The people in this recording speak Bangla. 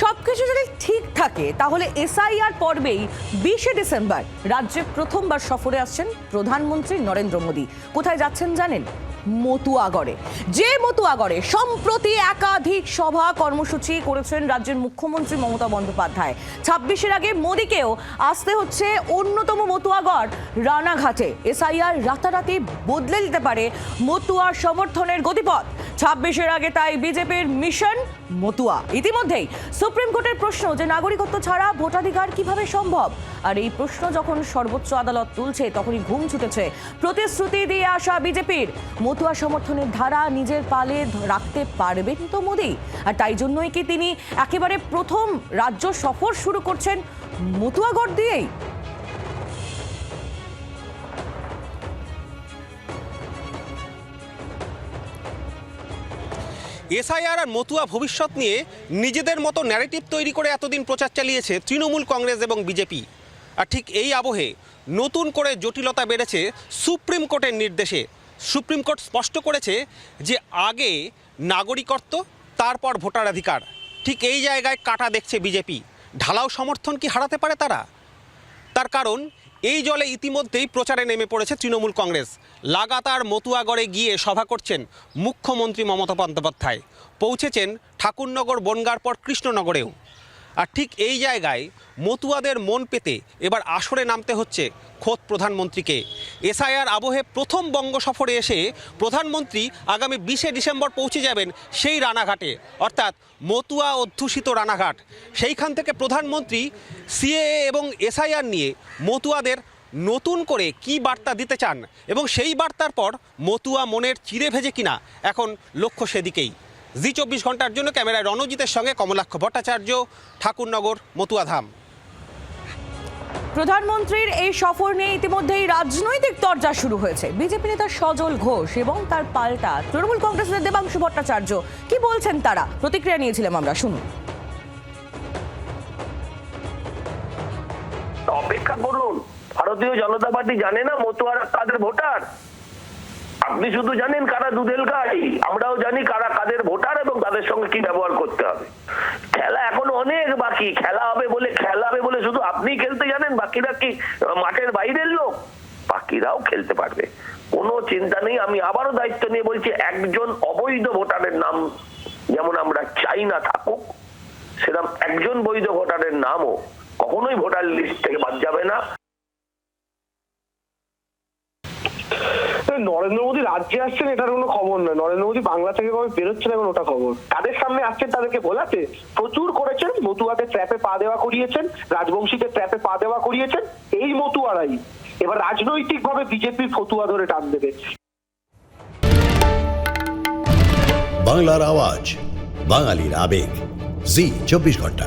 সবকিছু যদি ঠিক থাকে, তাহলে এসআইআর পর্বেই বিশে ডিসেম্বর রাজ্যে প্রথমবার সফরে আসছেন প্রধানমন্ত্রী নরেন্দ্র মোদী। কোথায় যাচ্ছেন জানেন? মতুয়াগড়ে। যে মতুয়াগড়ে সম্প্রতি একাধিক সভা কর্মসূচি করেছেন রাজ্যের মুখ্যমন্ত্রী মমতা বন্দ্যোপাধ্যায়। ছাব্বিশের আগে মোদীকেও আসতে হচ্ছে অন্যতম মতুয়াগড়, রানাঘাটে। এসআইআর রাতারাতি বদলে দিতে পারে মতুয়ার সমর্থনের গতিপথ। ছাব্বিশের আগে তাই বিজেপির মিশন মতুয়া। ইতিমধ্যেই সুপ্রিম কোর্টের প্রশ্ন যে নাগরিকত্ব ছাড়া ভোটাধিকার কীভাবে সম্ভব? আর এই প্রশ্ন যখন সর্বোচ্চ আদালত তুলছে, তখনই ঘুম ছুটেছে। প্রতিশ্রুতি দিয়ে আসা বিজেপির মতুয়া সমর্থনের ধারা নিজের পালে রাখতে পারবেন তো মোদী। আর তাই জন্যই কি তিনি একেবারে প্রথম রাজ্য সফর শুরু করছেন মতুয়াগড় দিয়েই? এসআইআর আর মতুয়া ভবিষ্যৎ নিয়ে নিজেদের মতো ন্যারেটিভ তৈরি করে এতদিন প্রচার চালিয়েছে তৃণমূল কংগ্রেস এবং বিজেপি। আর ঠিক এই আবহে নতুন করে জটিলতা বেড়েছে সুপ্রিম কোর্টের নির্দেশে। সুপ্রিম কোর্ট স্পষ্ট করেছে যে আগে নাগরিকত্ব, তারপর ভোটাধিকার ঠিক এই জায়গায় কাটা দেখছে বিজেপি। ঢালাও সমর্থন কি হারাতে পারে তারা? তার কারণ, এই জলে ইতিমধ্যেই প্রচারে নেমে পড়েছে তৃণমূল কংগ্রেস। লাগাতার মতুয়াগড়ে গিয়ে সভা করছেন মুখ্যমন্ত্রী মমতা বন্দ্যোপাধ্যায়। পৌঁছেছেন ঠাকুরনগর বনগার পর কৃষ্ণনগরেও। আর ঠিক এই জায়গায় মতুয়াদের মন পেতে এবার আসরে নামতে হচ্ছে খোদ প্রধানমন্ত্রীকে। এসআইআর আবহে প্রথম বঙ্গ সফরে এসে প্রধানমন্ত্রী আগামী বিশে ডিসেম্বর পৌঁছে যাবেন সেই রানাঘাটে, অর্থাৎ মতুয়া অধ্যুষিত রানাঘাট। সেইখান থেকে প্রধানমন্ত্রী, সিএএ এবং এসআইআর নিয়ে মতুয়াদের নতুন করে কি বার্তা দিতে চান এবং সেই বার্তার পর মতুয়া মনের চিরে ভেজে কিনা এখন লক্ষ্য সেদিকেই। জি চব্বিশ ঘণ্টার জন্য ক্যামেরায় রণজিতের সঙ্গে কমলাক্ষ ভট্টাচার্য, ঠাকুরনগর, মতুয়াধাম। প্রধানমন্ত্রীর এই সফর নিয়ে ইতিমধ্যেই রাজনৈতিক তরজা শুরু হয়েছে। বিজেপি নেতা সজল ঘোষ এবং তার পাল্টা তৃণমূল কংগ্রেসের দেবাংশু ভট্টাচার্য, কি বলছেন তারা? প্রতিক্রিয়া নিয়েছিলাম আমরা, শুনুন। অপেক্ষা করুন। ভারতীয় জনতা পার্টি জানে না মতুয়ারা তাদের ভোটার। আপনি শুধু জানেন কারা দুধেল গাই? আমরাও জানি কারা কাদের ভোটার এবং তাদের সঙ্গে কি ব্যবহার করতে হবে। খেলা এখন অনেক বাকি। খেলা হবে বলে, খেলা হবে বলে শুধু আপনি খেলতে জানেন, বাকিরা কি মাঠের বাইরের লোক? বাকিরাও খেলতে পারবে। কোনো চিন্তা নেই, আমি আবারও দায়িত্ব নিয়ে বলছি, একজন অবৈধ ভোটারের নাম যেমন আমরা চাই না থাকুক, সেরকম একজন বৈধ ভোটারের নামও কখনোই ভোটার লিস্ট থেকে বাদ যাবে না। নরেন্দ্র মোদী রাজ্যে আসছেন এটার কোনো খবর নয়। নরেন্দ্র মোদী বাংলা থেকে কবে বেরোচ্ছেন এখন ওটা খবর। তাদের সামনে আসছেন, তাদেরকে বলাতে প্রচুর করেছেন। মতুয়াদের ট্র্যাপে পা দেওয়া করিয়েছেন রাজবংশীকে ট্র্যাপে পা দেওয়া করিয়েছেন, এই মতুয়ারাই। এবার রাজনৈতিক ভাবে বিজেপির ফতুয়া ধরে টান দেবে। বাংলার আওয়াজ, বাঙালির আবেগ। জি, চব্বিশ ঘণ্টা।